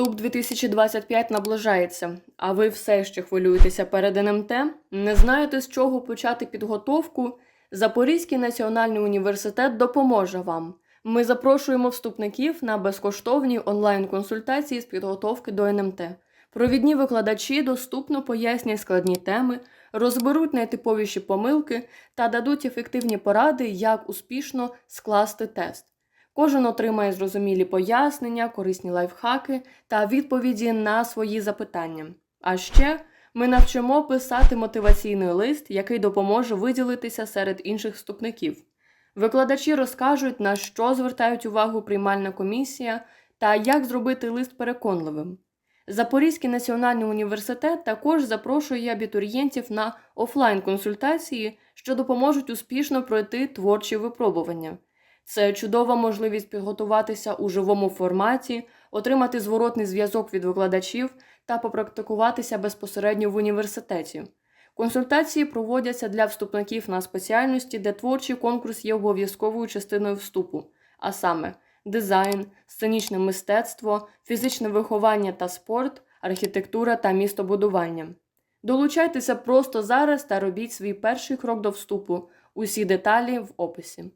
Вступ 2025 наближається, а ви все ще хвилюєтеся перед НМТ? Не знаєте, з чого почати підготовку? Запорізький національний університет допоможе вам. Ми запрошуємо вступників на безкоштовні онлайн-консультації з підготовки до НМТ. Провідні викладачі доступно пояснять складні теми, розберуть найтиповіші помилки та дадуть ефективні поради, як успішно скласти тест. Кожен отримає зрозумілі пояснення, корисні лайфхаки та відповіді на свої запитання. А ще ми навчимо писати мотиваційний лист, який допоможе виділитися серед інших вступників. Викладачі розкажуть, на що звертають увагу приймальна комісія та як зробити лист переконливим. Запорізький національний університет також запрошує абітурієнтів на офлайн-консультації, що допоможуть успішно пройти творчі випробування. Це чудова можливість підготуватися у живому форматі, отримати зворотний зв'язок від викладачів та попрактикуватися безпосередньо в університеті. Консультації проводяться для вступників на спеціальності, де творчий конкурс є обов'язковою частиною вступу, а саме дизайн, сценічне мистецтво, фізичне виховання та спорт, архітектура та містобудування. Долучайтеся просто зараз та робіть свій перший крок до вступу. Усі деталі в описі.